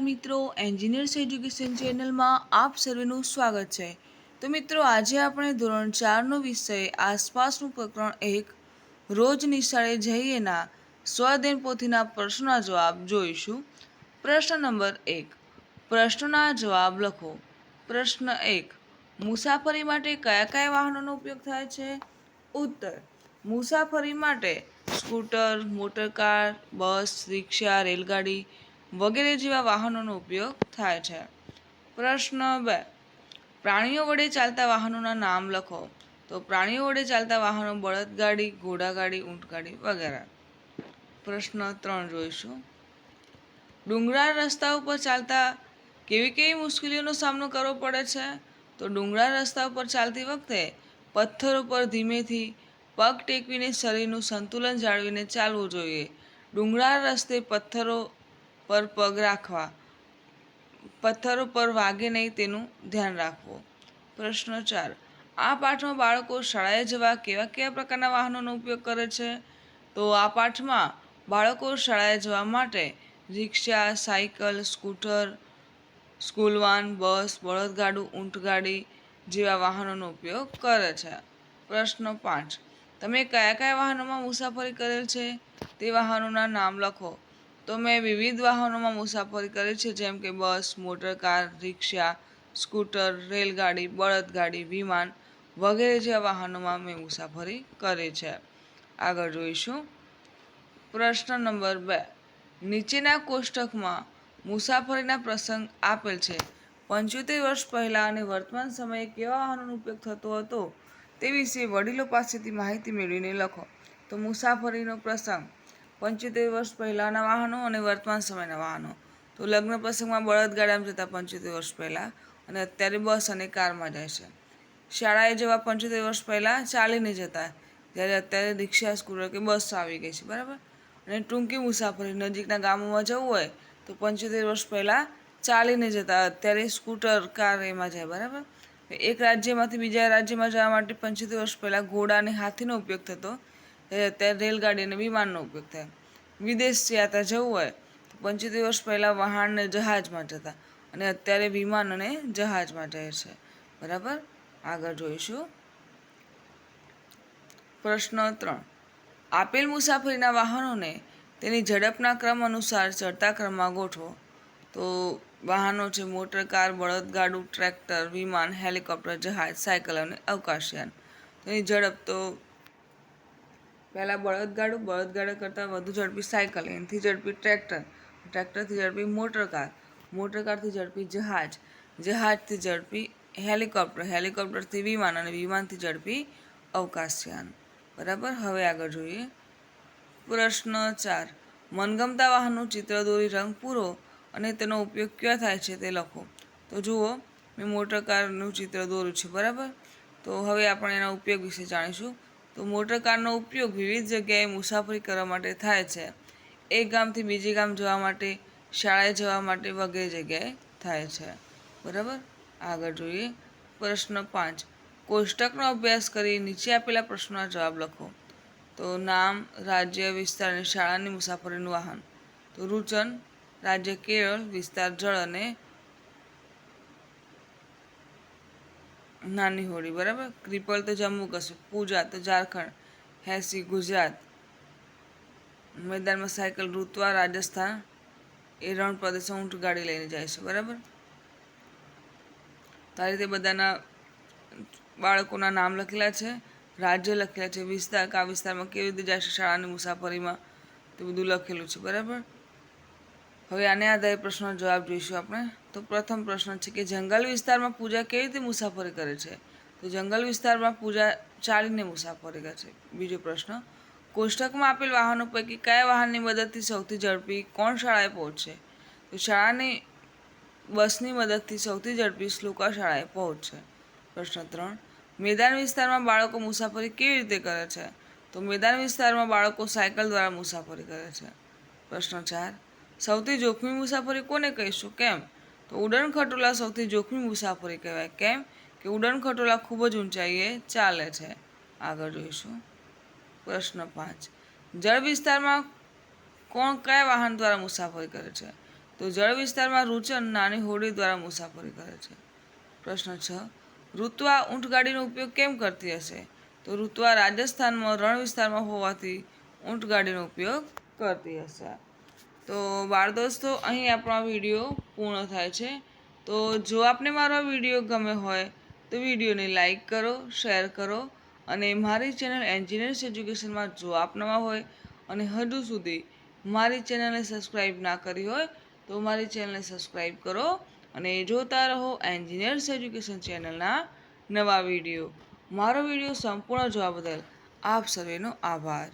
મિત્રો engineers education ચેનલમાં આપ સર્વેનું સ્વાગત છે. તો મિત્રો, આજે આપણે ધોરણ ચારનો વિષય, આસપાસનું પ્રકરણ એક, રોજ નિશાળે જઈએના સ્વદેન પોથીના પ્રશ્નના જવાબ જોઈશું. પ્રશ્ન નંબર એક, પ્રશ્નના જવાબ લખો. પ્રશ્ન એક, મુસાફરી માટે કયા કયા વાહનોનો ઉપયોગ થાય છે? ઉત્તર, મુસાફરી માટે સ્કૂટર, મોટરકાર, બસ, રિક્ષા, રેલગાડી વગેરે જેવા વાહનોનો ઉપયોગ થાય છે. પ્રશ્ન બે. પ્રાણીઓ વડે ચાલતા વાહનોના નામ લખો. તો પ્રાણીઓ વડે ચાલતા વાહનો બળદગાડી, ઘોડાગાડી, ઊંટગાડી વગેરે. પ્રશ્ન ત્રણ જોઈશું. ડુંગરાળ રસ્તા ઉપર ચાલતા કેવી કેવી મુશ્કેલીઓનો સામનો કરવો પડે છે? તો ડુંગરાળ રસ્તા ઉપર ચાલતી વખતે પથ્થર ઉપર ધીમેથી પગ ટેકવીને શરીરનું સંતુલન જાળવીને ચાલવું જોઈએ. ડુંગરાળ રસ્તે પથ્થરો પર પગ રાખવા. પથ્થરો પર વાગે નહીં તેનું ધ્યાન રાખવું. પ્રશ્ન ચાર. આ પાઠમાં બાળકો શાળાએ જવા કેવા કેવા પ્રકારના વાહનોનો ઉપયોગ કરે છે? તો આ પાઠમાં બાળકો શાળાએ જવા માટે રિક્ષા, cycle, scooter, school van, bus બળદગાડું ઊંટગાડી જેવા વાહનોનો ઉપયોગ કરે છે. પ્રશ્ન પાંચ. તમે કયા કયા વાહનોમાં મુસાફરી કરેલ છે? તે વાહનોના નામ લખો. તો મેં વિવિધ વાહનોમાં મુસાફરી કરી છે, જેમ કે બસ, મોટર કાર, રિક્ષા, સ્કૂટર, રેલગાડી, બળદગાડી, વિમાન વગેરે જેવા વાહનોમાં મેં મુસાફરી કરી છે. આગળ જોઈશું. પ્રશ્ન નંબર બે. નીચેના કોષ્ટકમાં મુસાફરીના પ્રસંગ આપેલ છે. પંચોતેર વર્ષ પહેલાં અને વર્તમાન સમયે કેવા વાહનોનો ઉપયોગ થતો હતો તે વિશે વડીલો પાસેથી માહિતી મેળવીને લખો. તો મુસાફરીનો પ્રસંગ. પંચોતેર વર્ષ પહેલાંના વાહનો અને વર્તમાન સમયના વાહનો. તો લગ્ન પ્રસંગમાં બળદગાડામાં જતા પંચોતેર વર્ષ પહેલાં અને અત્યારે બસ અને કારમાં જાય છે. શાળાએ જવા પંચોતેર વર્ષ પહેલાં ચાલીને જતા, જ્યારે અત્યારે રિક્ષા સ્કૂટર કે બસ આવી ગઈ છે, બરાબર? અને ટૂંકી મુસાફરી નજીકના ગામોમાં જવું હોય તો પંચોતેર વર્ષ પહેલાં ચાલીને જતા, અત્યારે સ્કૂટર, કાર એમાં જાય, બરાબર? એક રાજ્યમાંથી બીજા રાજ્યમાં જવા માટે પંચોતેર વર્ષ પહેલાં ઘોડા અને હાથીનો ઉપયોગ થતો રેલગાડી અને વિમાનનો ઉપયોગ થાય. વિદેશ યાત્રા જવું હોય તો પંચોતેર વર્ષ પહેલાં વાહન અને જહાજમાં જતા. અને અત્યારે વિમાન અને જહાજમાં જાય છે. બરાબર? આગળ જોઈશું. પ્રશ્ન ત્રણ. આપેલ મુસાફરીના વાહનોને તેની ઝડપના ક્રમ અનુસાર ચડતા ક્રમમાં ગોઠવો. તો વાહનો છે મોટર કાર બળદગાડું ટ્રેક્ટર, વિમાન, હેલિકોપ્ટર, જહાજ, સાયકલ અને અવકાશયાન. તેની ઝડપ તો પહેલાં બળદગાડું બળદગાડા કરતાં વધુ ઝડપી સાયકલ, એનાથી ઝડપી ટ્રેક્ટર, ટ્રેક્ટરથી ઝડપી મોટરકાર મોટરકારથી ઝડપી જહાજ, જહાજથી ઝડપી હેલિકોપ્ટર, હેલિકોપ્ટરથી વિમાન અને વિમાનથી ઝડપી અવકાશયાન. બરાબર? હવે આગળ જોઈએ. પ્રશ્ન ચાર. મનગમતા વાહનનું ચિત્ર દોરી રંગ પૂરો અને તેનો ઉપયોગ ક્યાં થાય છે તે લખો. તો જુઓ, મેં મોટરકારનું ચિત્ર દોર્યું છે. બરાબર? તો હવે આપણે એના ઉપયોગ વિશે જાણીશું. તો મોટર કારનો ઉપયોગ વિવિધ જગ્યાએ મુસાફરી કરવા માટે થાય છે. એક ગામથી બીજી ગામ જવા માટે, શાળાએ જવા માટે વગેરે જગ્યાએ થાય છે. બરાબર? આગળ જોઈએ. પ્રશ્ન પાંચ. કોષ્ટકનો અભ્યાસ કરી નીચે આપેલા પ્રશ્નોના જવાબ લખો. તો નામ, રાજ્ય, વિસ્તાર અને શાળાની મુસાફરીનું વાહન. તો રૂચન, રાજ્ય, કેરળ, વિસ્તાર, જળ અને નાની હોળી બરાબર? ક્રિપલ તો જમ્મુ કશું. પૂજા તો ઝારખંડ, હેસી, ગુજરાત. મેદાનમાં સાયકલ રૂતવા, રાજસ્થાન. એ રણ પ્રદેશમાં ઊંટ ગાડી લઈને જાય છે, બરાબર? તો આ રીતે બધાના બાળકોના નામ લખેલા છે, રાજ્ય લખેલા છે, વિસ્તાર કા વિસ્તારમાં કેવી રીતે જાય છે, શાળાની મુસાફરીમાં તે બધું લખેલું છે, બરાબર? હવે આને આધારે પ્રશ્નનો જવાબ જોઈશું આપણે. તો પ્રથમ પ્રશ્ન છે કે જંગલ વિસ્તારમાં પૂજા કેવી રીતે મુસાફરી કરે છે? તો જંગલ વિસ્તારમાં પૂજા ચાલીને મુસાફરી કરે છે. બીજો પ્રશ્ન, કોષ્ટકમાં આપેલ વાહનો પૈકી કયા વાહનની મદદથી સૌથી ઝડપી કોણ શાળાએ પહોંચશે? તો શાળાની બસની મદદથી સૌથી ઝડપી શ્લોકા શાળાએ પહોંચશે. પ્રશ્ન ત્રણ, મેદાન વિસ્તારમાં બાળકો મુસાફરી કેવી રીતે કરે છે? તો મેદાન વિસ્તારમાં બાળકો સાયકલ દ્વારા મુસાફરી કરે છે. પ્રશ્ન ચાર, સૌથી જોખમી મુસાફરી કોને કહીશું? કેમ? તો ઉડન ખટોલા સૌથી જોખમી મુસાફરી કહેવાય. કેમ કે ઉડન ખટોલા ખૂબ જ ઊંચાઈએ ચાલે છે. આગળ જોઈશું. પ્રશ્ન પાંચ. જળ વિસ્તારમાં કોણ કયા વાહન દ્વારા મુસાફરી કરે છે? તો જળ વિસ્તારમાં રૂચન નાની હોડી દ્વારા મુસાફરી કરે છે. પ્રશ્ન છ. ઋતુઆ ઊંટગાડીનો ઉપયોગ કેમ કરતી હશે? તો ઋતુઆ રાજસ્થાનમાં રણ વિસ્તારમાં હોવાથી ઊંટગાડીનો ઉપયોગ કરતી હશે. તો બાળ દોસ્તો, અહીં આપણો આ વીડિયો પૂર્ણ થાય છે. તો જો આપને મારો વીડિયો ગમે હોય, તો વિડીયોને લાઈક કરો, શેર કરો અને મારી ચેનલ એન્જિનિયર્સ એજ્યુકેશનમાં જો આપ નવા હોય અને હજુ સુધી મારી ચેનલને સબસ્ક્રાઈબ ના કરી હોય, તો મારી ચેનલને સબસ્ક્રાઈબ કરો અને જોતા રહો એન્જિનિયર્સ એજ્યુકેશન ચેનલના નવા વીડિયો. મારો વીડિયો સંપૂર્ણ જોવા બદલ આપ સર્વેનો આભાર.